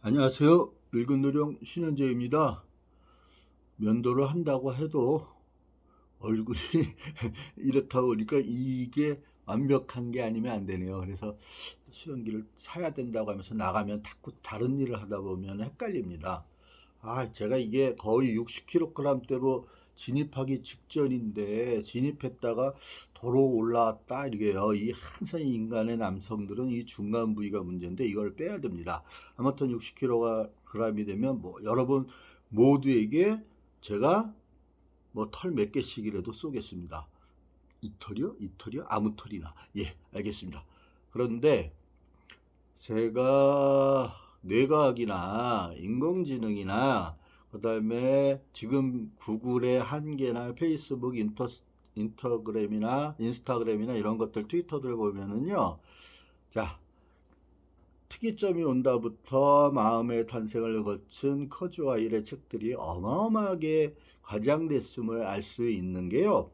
안녕하세요. 늙은 노령 신현재입니다. 면도를 한다고 해도 얼굴이 이렇다 보니까 이게 완벽한 게 아니면 안 되네요. 그래서 수영기를 사야 된다고 하면서 나가면 자꾸 다른 일을 하다 보면 헷갈립니다. 아, 제가 이게 거의 60kg대로 진입하기 직전인데 진입했다가 도로 올라왔다 이게요. 이 항상 인간의 남성들은 이 중간 부위가 문제인데 이걸 빼야 됩니다. 아무튼 60kg이 되면 뭐 여러분 모두에게 제가 뭐 털 몇 개씩이라도 쏘겠습니다. 이 털이요? 이 털이요? 아무 털이나. 예, 알겠습니다. 그런데 제가 뇌과학이나 인공지능이나 그다음에 지금 구글의 한계나 페이스북, 인터, 인터그램이나 인스타그램이나 이런 것들 트위터들 보면은요. 자, 특이점이 온다부터 마음의 탄생을 거친 커즈와 일의 책들이 어마어마하게 과장됐음을 알 수 있는 게요.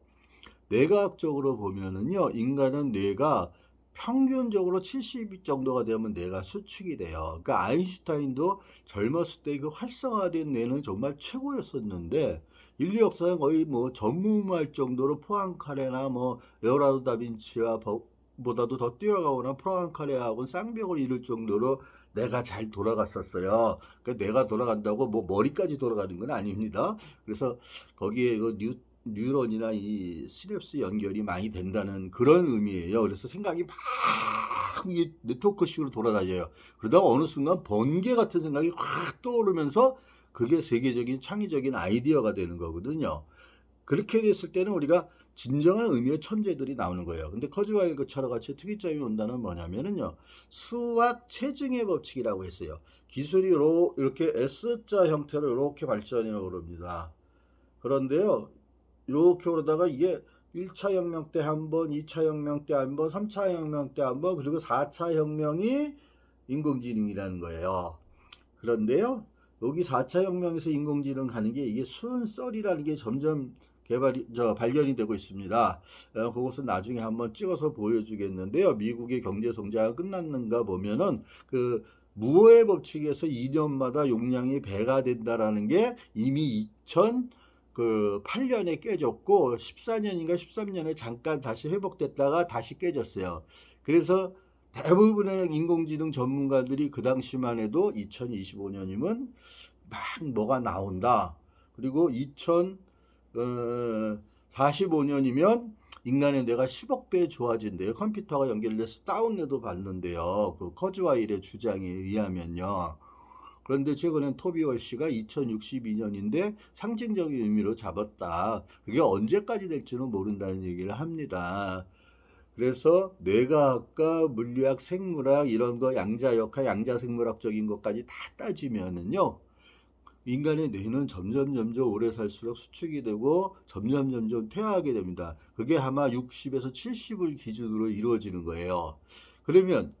뇌과학적으로 보면은요, 인간은 뇌가 평균적으로 70 정도가 되면 뇌가 수축이 돼요. 그러니까 아인슈타인도 젊었을 때 그 활성화된 뇌는 정말 최고였었는데 인류 역사는 거의 뭐 전무후무할 정도로 포앙카레나 뭐 레오나르도 다빈치와 버- 보다도 더 뛰어가거나 프랑카레하고는 쌍벽을 이룰 정도로 뇌가 잘 돌아갔었어요. 그 뇌가 돌아간다고 뭐 머리까지 돌아가는 건 아닙니다. 그래서 거기에 그 뉴, 뉴런이나 이 시냅스 연결이 많이 된다는 그런 의미예요. 그래서 생각이 막이 네트워크식으로 돌아다녀요. 그러다가 어느 순간 번개 같은 생각이 확 떠오르면서 그게 세계적인 창의적인 아이디어가 되는 거거든요. 그렇게 됐을 때는 우리가 진정한 의미의 천재들이 나오는 거예요. 근데 커즈와일 것처럼 같이 특이점이 온다는 뭐냐면은요. 수학 체증의 법칙이라고 했어요. 기술이 로- 이렇게 S자 형태로 이렇게 발전해 오릅니다. 그런데요. 이렇게 오르다가 이게 1차 혁명 때 한 번, 2차 혁명 때 한 번, 3차 혁명 때 한 번, 그리고 4차 혁명이 인공지능이라는 거예요. 그런데요. 여기 4차 혁명에서 인공지능 가는 게 이게 순썰이라는 게 점점 개발이 저 발견이 되고 있습니다. 어, 그것은 나중에 한번 찍어서 보여주겠는데요. 미국의 경제 성장이 끝났는가 보면은 그 무어의 법칙에서 2년마다 용량이 배가 된다라는 게 이미 2000 그 8년에 깨졌고 14년인가 13년에 잠깐 다시 회복됐다가 다시 깨졌어요. 그래서 대부분의 인공지능 전문가들이 그 당시만 해도 2025년이면 막 뭐가 나온다. 그리고 2045년이면 인간의 뇌가 10억 배 좋아진대요. 컴퓨터가 연결돼서 다운로드 받는데요. 그 커즈와일의 주장에 의하면요. 그런데 최근엔 토비 월시가 2062년인데 상징적인 의미로 잡았다. 그게 언제까지 될지는 모른다는 얘기를 합니다. 그래서 뇌과학과 물리학, 생물학 이런 거 양자역학, 양자생물학적인 것까지 다 따지면은요. 인간의 뇌는 점점 점점 오래 살수록 수축이 되고 점점 점점 퇴화하게 됩니다. 그게 아마 60에서 70을 기준으로 이루어지는 거예요. 그러면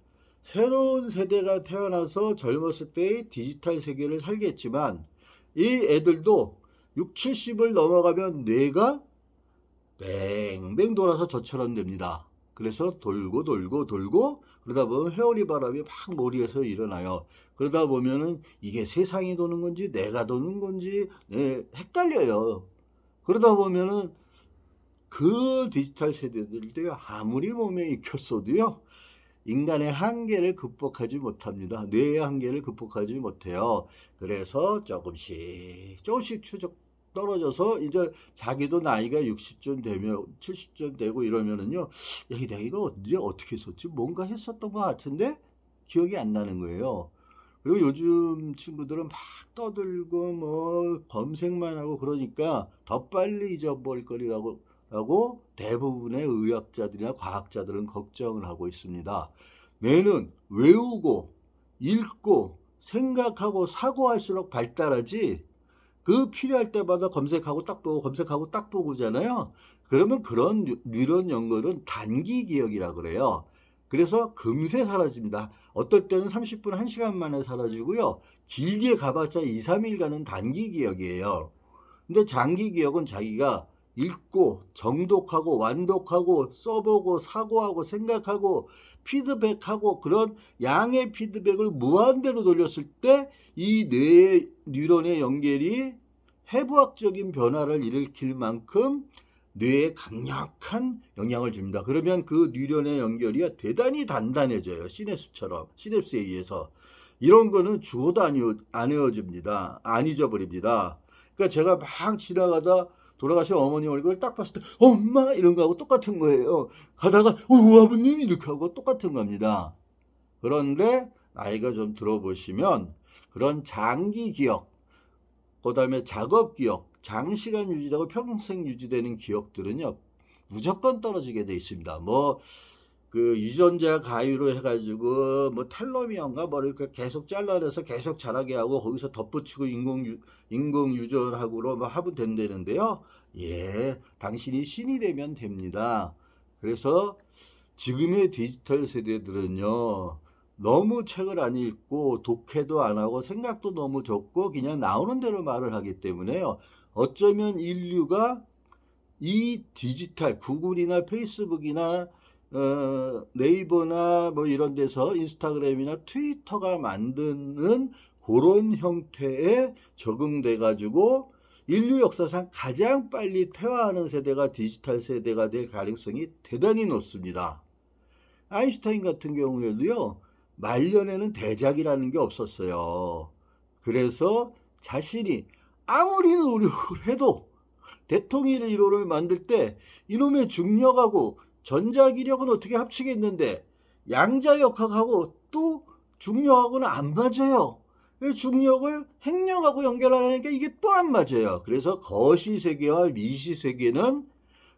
새로운 세대가 태어나서 젊었을 때의 디지털 세계를 살겠지만 이 애들도 6, 70을 넘어가면 뇌가 뱅뱅 돌아서 저처럼 됩니다. 그래서 돌고 돌고 돌고 그러다 보면 회오리 바람이 막 머리에서 일어나요. 그러다 보면은 이게 세상이 도는 건지 내가 도는 건지 네, 헷갈려요. 그러다 보면은 그 디지털 세대들도요 아무리 몸에 익혔어도요 인간의 한계를 극복하지 못합니다. 뇌의 한계를 극복하지 못해요. 그래서 조금씩 조금씩 추적 떨어져서 이제 자기도 나이가 60쯤 되면 70쯤 되고 이러면은요. 야, 내가 이거 언제 어떻게 했었지? 뭔가 했었던 것 같은데 기억이 안 나는 거예요. 그리고 요즘 친구들은 막 떠들고 뭐 검색만 하고 그러니까 더 빨리 잊어버릴 거리라고 라고 대부분의 의학자들이나 과학자들은 걱정을 하고 있습니다. 뇌는 외우고 읽고 생각하고 사고할수록 발달하지 그 필요할 때마다 검색하고 딱 보고 검색하고 딱 보고잖아요. 그러면 그런 뉴- 뉴런 연결은 단기 기억이라 그래요. 그래서 금세 사라집니다. 어떨 때는 30분, 1시간 만에 사라지고요. 길게 가봤자 2, 3일 가는 단기 기억이에요. 근데 장기 기억은 자기가 읽고 정독하고 완독하고 써보고 사고하고 생각하고 피드백하고 그런 양의 피드백을 무한대로 돌렸을 때 이뇌 뉴런의 연결이 해부학적인 변화를 일으킬 만큼 뇌에 강력한 영향을 줍니다. 그러면 그 뉴런의 연결이 대단히 단단해져요. 시냅스처럼 시냅스에 의해서 이런 거는 죽어도 안, 이어, 안 헤어집니다. 안 잊어버립니다. 그러니까 제가 막 지나가다 돌아가신 어머니 얼굴을 딱 봤을 때 엄마 이런 거하고 똑같은 거예요. 가다가 오 아버님 이렇게 하고 똑같은 겁니다. 그런데 나이가 좀 들어보시면 그런 장기 기억, 그다음에 작업 기억, 장시간 유지되고 평생 유지되는 기억들은요 무조건 떨어지게 돼 있습니다. 뭐 그 유전자 가위로 해가지고 뭐 텔로미어인가 뭐 이렇게 계속 잘라내서 계속 자라게 하고 거기서 덧붙이고 인공 유, 인공 유전하고로 뭐 하면 된다는데요. 예, 당신이 신이 되면 됩니다. 그래서 지금의 디지털 세대들은요. 너무 책을 안 읽고 독해도 안 하고 생각도 너무 적고 그냥 나오는 대로 말을 하기 때문에요. 어쩌면 인류가 이 디지털 구글이나 페이스북이나 어, 네이버나 뭐 이런 데서 인스타그램이나 트위터가 만드는 그런 형태에 적응돼 가지고 인류 역사상 가장 빨리 퇴화하는 세대가 디지털 세대가 될 가능성이 대단히 높습니다. 아인슈타인 같은 경우에도요. 말년에는 대작이라는 게 없었어요. 그래서 자신이 아무리 노력을 해도 대통일 이론을 만들 때 이놈의 중력하고 전자기력은 어떻게 합치겠는데 양자역학하고 또 중력하고는 안 맞아요. 이 중력을 핵력하고 연결하려니까 이게 또 안 맞아요. 그래서 거시세계와 미시세계는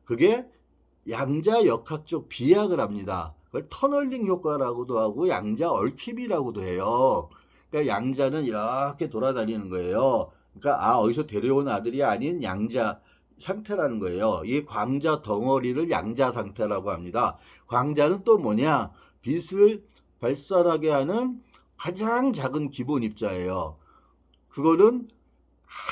그게 양자역학적 비약을 합니다. 그걸 터널링 효과라고도 하고 양자 얽힘이라고도 해요. 그러니까 양자는 이렇게 돌아다니는 거예요. 그러니까 아 어디서 데려온 아들이 아닌 양자 상태라는 거예요. 이 광자 덩어리를 양자 상태라고 합니다. 광자는 또 뭐냐? 빛을 발산하게 하는 가장 작은 기본 입자예요. 그거는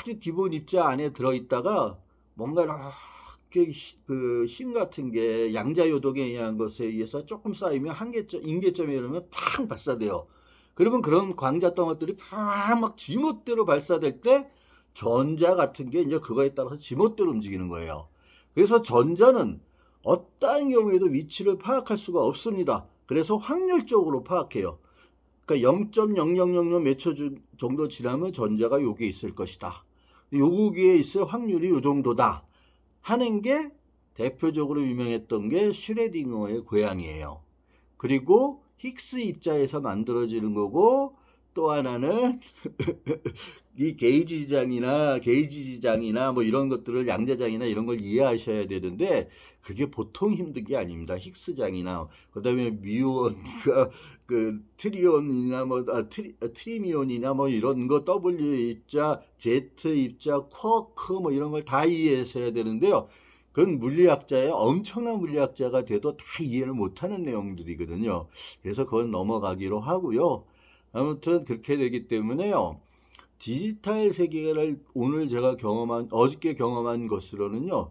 아주 기본 입자 안에 들어있다가 뭔가 이렇게 그힘 같은 게 양자 요동에 의한 것에 의해서 조금 쌓이면 한계점, 인계점에 이르면 팍 발사돼요. 그러면 그런 광자 덩어리들이 팍막 지멋대로 발사될 때 전자 같은 게 이제 그거에 따라서 지멋대로 움직이는 거예요. 그래서 전자는 어떠한 경우에도 위치를 파악할 수가 없습니다. 그래서 확률적으로 파악해요. 그러니까 0.0000 몇 초 정도 지나면 전자가 여기에 있을 것이다. 여기에 있을 확률이 요 정도다. 하는 게 대표적으로 유명했던 게 슈레딩어의 고양이에요. 그리고 힉스 입자에서 만들어지는 거고 또 하나는 이 게이지 지장이나 게이지 지장이나 뭐 이런 것들을 양자장이나 이런 걸 이해하셔야 되는데 그게 보통 힘든 게 아닙니다. 힉스장이나 그다음에 미온 그 트리온이나 뭐 아, 트리, 아, 트리미온이나 뭐 이런 거 W 입자, Z 입자, 쿼크 뭐 이런 걸 다 이해하셔야 되는데요. 그건 물리학자의 엄청난 물리학자가 돼도 다 이해를 못하는 내용들이거든요. 그래서 그건 넘어가기로 하고요. 아무튼 그렇게 되기 때문에요. 디지털 세계를 오늘 제가 경험한 어저께 경험한 것으로는요.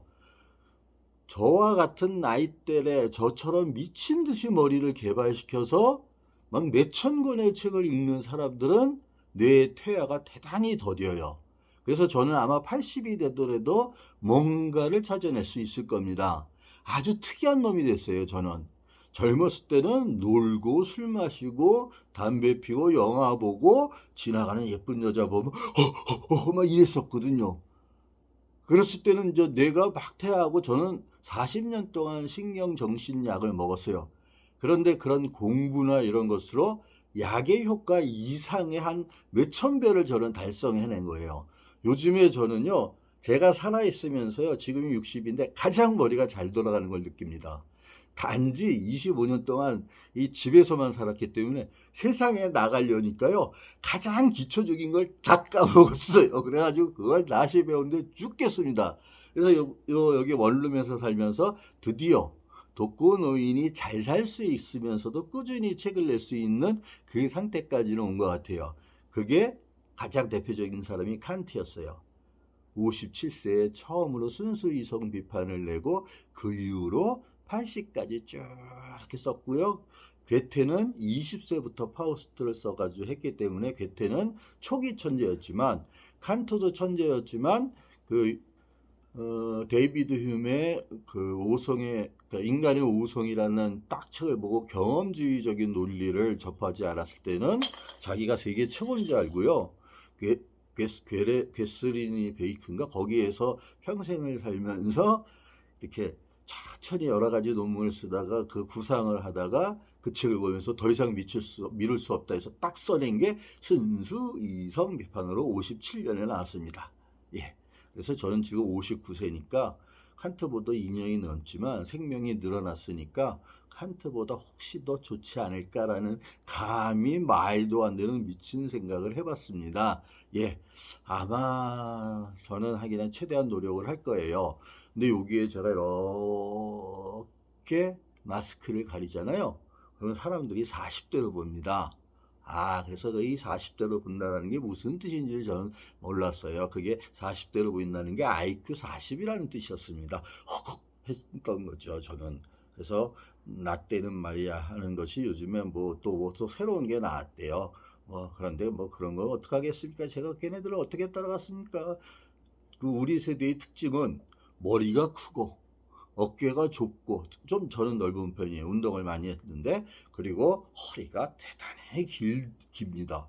저와 같은 나이대에 저처럼 미친 듯이 머리를 개발시켜서 막 몇천 권의 책을 읽는 사람들은 뇌의 퇴화가 대단히 더뎌요. 그래서 저는 아마 80이 되더라도 뭔가를 찾아낼 수 있을 겁니다. 아주 특이한 놈이 됐어요, 저는. 젊었을 때는 놀고 술 마시고 담배 피고 영화 보고 지나가는 예쁜 여자 보면 허허허 막 이랬었거든요. 그랬을 때는 이제 뇌가 막퇴하고 저는 40년 동안 신경 정신 약을 먹었어요. 그런데 그런 공부나 이런 것으로 약의 효과 이상의 한 몇천 배를 저는 달성해낸 거예요. 요즘에 저는요, 제가 살아있으면서요, 지금 60인데 가장 머리가 잘 돌아가는 걸 느낍니다. 단지 25년 동안 이 집에서만 살았기 때문에 세상에 나가려니까요 가장 기초적인 걸 다 까먹었어요. 그래가지고 그걸 다시 배우는데 죽겠습니다. 그래서 요, 요 여기 원룸에서 살면서 드디어 독거 노인이 잘 살 수 있으면서도 꾸준히 책을 낼 수 있는 그 상태까지는 온 것 같아요. 그게 가장 대표적인 사람이 칸트였어요. 57세에 처음으로 순수 이성 비판을 내고 그 이후로 80까지 쭉 이렇게 썼고요. 괴테는 20세부터 파우스트를 써가지고 했기 때문에 괴테는 초기 천재였지만 칸트도 천재였지만 그 어, 데이비드 휴메의 그 오성의 그러니까 인간의 오성이라는 딱 책을 보고 경험주의적인 논리를 접하지 않았을 때는 자기가 세계 최고인 줄 알고요. 괴, 괴, 괴레, 괴스리니 베이크인가 거기에서 평생을 살면서 이렇게 천천히 여러 가지 논문을 쓰다가 그 구상을 하다가 그 책을 보면서 더 이상 미칠 수, 미룰 수 없다 해서 딱 써낸 게 순수 이성 비판으로 57년에 나왔습니다. 예. 그래서 저는 지금 59세니까 칸트보다 2년이 넘지만 생명이 늘어났으니까 칸트보다 혹시 더 좋지 않을까라는 감히 말도 안 되는 미친 생각을 해봤습니다. 예, 아마 저는 하기는 최대한 노력을 할 거예요. 근데 여기에 제가 이렇게 마스크를 가리잖아요. 그러면 사람들이 40대로 봅니다. 아, 그래서 이 40대로 본다는 게 무슨 뜻인지 저는 몰랐어요. 그게 40대로 보인다는 게 IQ 40이라는 뜻이었습니다. 헉헉 했던 거죠, 저는. 그래서 나 때는 말이야 하는 것이 요즘에 뭐또뭐또 새로운 게 나왔대요. 뭐 그런데 뭐 그런 거 어떻게 하겠습니까? 제가 걔네들을 어떻게 따라갔습니까? 그 우리 세대의 특징은 머리가 크고 어깨가 좁고 좀 저는 넓은 편이에요. 운동을 많이 했는데 그리고 허리가 대단히 길, 깁니다.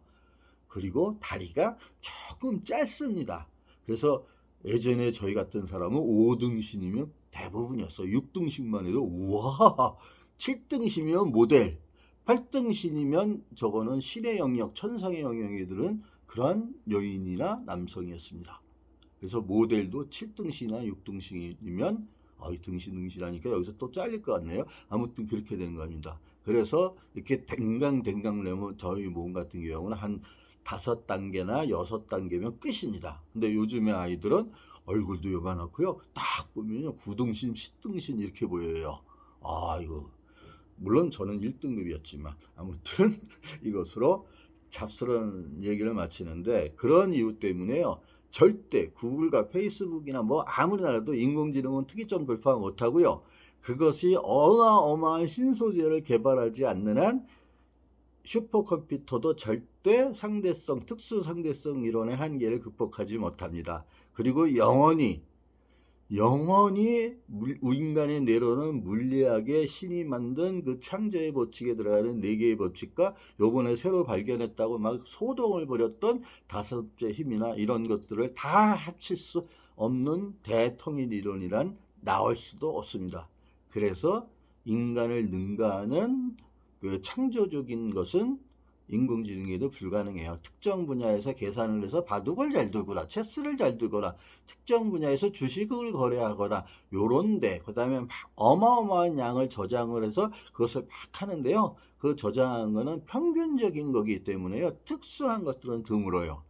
그리고 다리가 조금 짧습니다. 그래서 예전에 저희 같은 사람은 5등신이면 대부분이었어요. 6등신만 해도 우와 7등신이면 모델 8등신이면 저거는 신의 영역, 천상의 영역이들은 그러한 여인이나 남성이었습니다. 그래서 모델도 7등신이나 6등신이면 어이 등신 등신하니까 여기서 또 잘릴 것 같네요. 아무튼 그렇게 되는 겁니다. 그래서 이렇게 댕강댕강 내면 저희 몸 같은 경우는 한 다섯 단계나 여섯 단계면 끝입니다. 근데 요즘의 아이들은 얼굴도 요만하고요. 딱 보면요. 9등신, 10등신 이렇게 보여요. 아, 이거. 물론 저는 1등급이었지만 아무튼 이것으로 잡스러운 얘기를 마치는데 그런 이유 때문에요. 절대 구글과 페이스북이나 뭐 아무리 나라도 인공지능은 특이점 돌파 못하고요. 그것이 어마어마한 신소재를 개발하지 않는 한 슈퍼컴퓨터도 절대 상대성, 특수 상대성 이론의 한계를 극복하지 못합니다. 그리고 영원히 영원히 물, 인간의 내로는 물리학의 신이 만든 그 창조의 법칙에 들어가는 네 개의 법칙과 요번에 새로 발견했다고 막 소동을 벌였던 다섯째 힘이나 이런 것들을 다 합칠 수 없는 대통일 이론이란 나올 수도 없습니다. 그래서 인간을 능가하는 그 창조적인 것은 인공지능에도 불가능해요. 특정 분야에서 계산을 해서 바둑을 잘 두거나 체스를 잘 두거나 특정 분야에서 주식을 거래하거나 요런데 그다음에 막 어마어마한 양을 저장을 해서 그것을 막 하는데요. 그 저장한 거는 평균적인 거기 때문에요. 특수한 것들은 드물어요.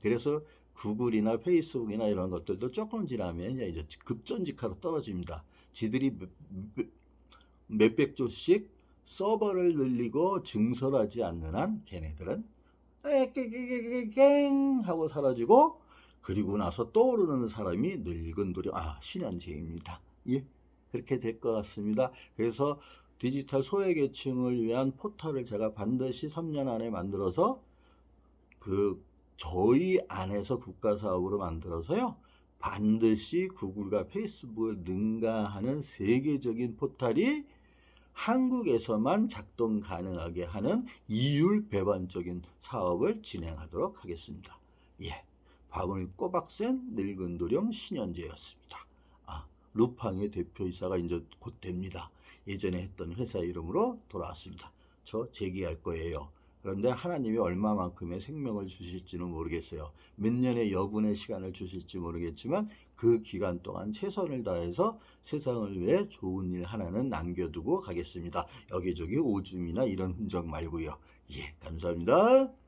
그래서 구글이나 페이스북이나 이런 것들도 조금 지나면 이제 급전직하로 떨어집니다. 지들이 몇백 조씩 서버를 늘리고 증설하지 않는 한 걔네들은 깽 하고 사라지고 그리고 나서 떠오르는 사람이 늙은 도령 아 신현재입니다. 예 그렇게 될 것 같습니다. 그래서 디지털 소외계층을 위한 포털을 제가 반드시 3년 안에 만들어서 그 저희 안에서 국가 사업으로 만들어서요. 반드시 구글과 페이스북을 능가하는 세계적인 포털이 한국에서만 작동 가능하게 하는 이율 배반적인 사업을 진행하도록 하겠습니다. 예. 밤을 꼬박 센 늙은 도령 신현재였습니다. 아, 루팡의 대표이사가 이제 곧 됩니다. 예전에 했던 회사 이름으로 돌아왔습니다. 저 재기할 거예요. 그런데 하나님이 얼마만큼의 생명을 주실지는 모르겠어요. 몇 년의 여분의 시간을 주실지 모르겠지만 그 기간 동안 최선을 다해서 세상을 위해 좋은 일 하나는 남겨두고 가겠습니다. 여기저기 오줌이나 이런 흔적 말고요. 예, 감사합니다.